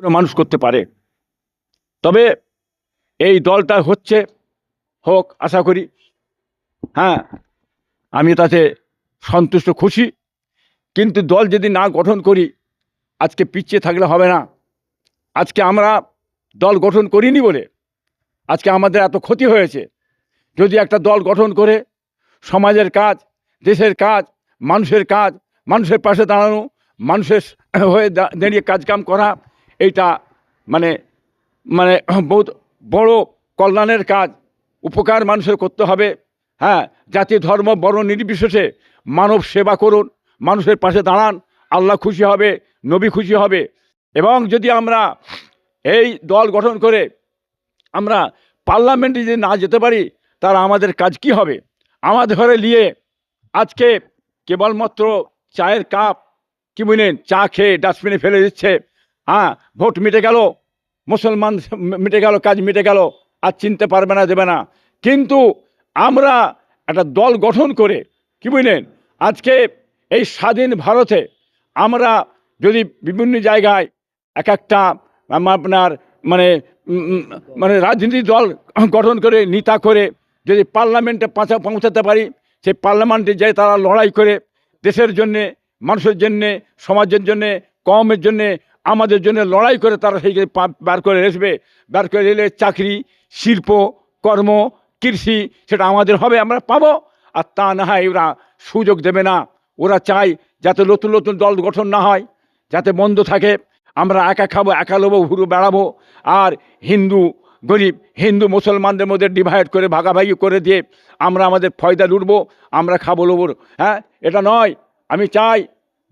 কোনো মানুষ করতে পারে। তবে এই দলটা হচ্ছে হোক, আশা করি হ্যাঁ আমি তাতে সন্তুষ্ট, খুশি। কিন্তু দল যদি না গঠন করি, আজকে পিছিয়ে থাকলে হবে না। আজকে আমরা দল গঠন করিনি বলে আজকে আমাদের এত ক্ষতি হয়েছে। যদি একটা দল গঠন করে, সমাজের কাজ, দেশের কাজ, মানুষের কাজ, মানুষের পাশে দাঁড়ানো, মানুষের হয়ে দাঁড়িয়ে কাজকাম করা এইটা মানে মানে বহুত বড় কল্যাণের কাজ, উপকার মানুষের করতে হবে। হ্যাঁ জাতি, ধর্ম বড় নির্বিশেষে মানব সেবা করুন, মানুষের পাশে দাঁড়ান, আল্লাহ খুশি হবে, নবী খুশি হবে। এবং যদি আমরা এই দল গঠন করে আমরা পার্লামেন্টে যদি না যেতে পারি তার আমাদের কাজ কি হবে? আমাদের ঘরে নিয়ে আজকে কেবলমাত্র চায়ের কাপ, কি বুঝলেন চা খেয়ে ডাস্টবিনে ফেলে দিচ্ছে। হ্যাঁ ভোট মিটে গেল, মুসলমান মিটে গেল, কাজ মিটে গেল, আর চিনতে পারবে না, দেবে না। কিন্তু আমরা একটা দল গঠন করে, কি বুঝলেন? আজকে এই স্বাধীন ভারতে আমরা যদি বিভিন্ন জায়গায় এক একটা আপনার মানে মানে রাজনীতি দল গঠন করে, নেতা করে, যদি পার্লামেন্টে পাঁচা পৌঁছাতে পারি, সেই পার্লামেন্টে যাই তারা লড়াই করে, দেশের জন্যে, মানুষের জন্যে, সমাজের জন্যে, কমের জন্যে আমাদের জন্য লড়াই করে তারা সেই বার করে আসবে বার করে এলে চাকরি, শিল্প, কর্ম, কৃষি, সেটা আমাদের হবে, আমরা পাবো। আর তা না হয় ওরা সুযোগ দেবে না। ওরা চায় যাতে নতুন নতুন দল গঠন না হয়, যাতে বন্ধ থাকে। আমরা একা খাব, একা লোবো ঘুরু বেড়াবো। আর হিন্দু গরিব, হিন্দু মুসলমানদের মধ্যে ডিভাইড করে, ভাগাভাগি করে দিয়ে আমরা আমাদের ফয়দা লুটবো, আমরা খাব লোবো হ্যাঁ এটা নয়। আমি চাই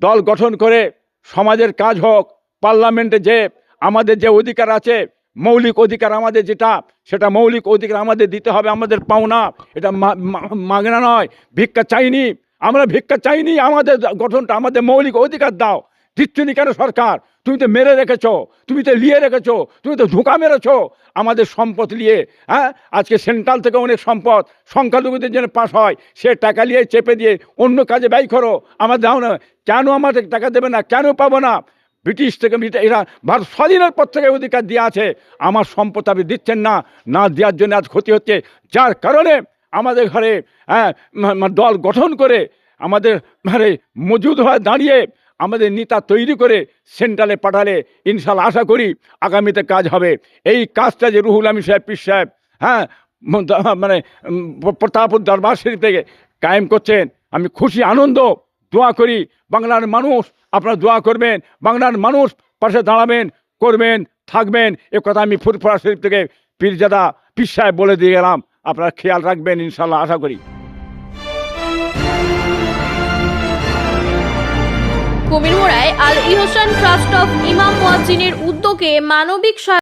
দল গঠন করে সমাজের কাজ হোক পার্লামেন্টে যে আমাদের যে অধিকার আছে, মৌলিক অধিকার আমাদের যেটা, সেটা মৌলিক অধিকার আমাদের দিতে হবে, আমাদের পাওনা। এটা মাগনা নয়, ভিক্ষা চাইনি। আমরা ভিক্ষা চাইনি, আমাদের গঠনটা, আমাদের মৌলিক অধিকার দাও। দিচ্ছনি কেন সরকার? তুমি তো মেরে রেখেছো, তুমি তো লিয়ে রেখেছো, তুমি তো ধোকা মেরেছো। আমাদের সম্পদ নিয়ে হ্যাঁ? আজকে সেন্ট্রাল থেকে অনেক সম্পদ সংখ্যালঘুদের জন্য পাশ হয়, সে টাকা নিয়ে চেপে দিয়ে অন্য কাজে ব্যয় করো। আমার দাও না কেন আমাদের টাকা দেবে না, কেন পাবো না? ব্রিটিশ থেকে এরা ভারত স্বাধীনের পর থেকে অধিকার দিয়ে আছে। আমার সম্পদ আপনি দিচ্ছেন না না দেওয়ার জন্য আজ ক্ষতি হচ্ছে। যার কারণে আমাদের ঘরে হ্যাঁ দল গঠন করে আমাদের ঘরে মজুদ হয়ে দাঁড়িয়ে আমাদের নেতা তৈরি করে সেন্ট্রালে পাঠালে ইনশাল্লাহ আশা করি আগামীতে কাজ হবে। এই কাজটা যে রুহুল আমি সাহেব পীর সাহেব হ্যাঁ মানে উম, প্রতাপপুর দরবার শরীফ থেকে কায়েম করছেন আমি খুশি আনন্দ দোয়া করি, বাংলার মানুষ আপনারা দোয়া করবেন, বাংলার মানুষ পাশে দাঁড়াবেন, করবেন, থাকবেন। এ কথা আমি ফুরফুরা শরীফ থেকে পীরজাদা পীর সাহেব বলে দিয়ে গেলাম। আপনারা খেয়াল রাখবেন ইনশাল্লাহ আশা করি। কুমিরমোড়ায় আল ইহসান ট্রাস্ট অফ ইমাম মুয়াজ্জিনের উদ্যোগে মানবিক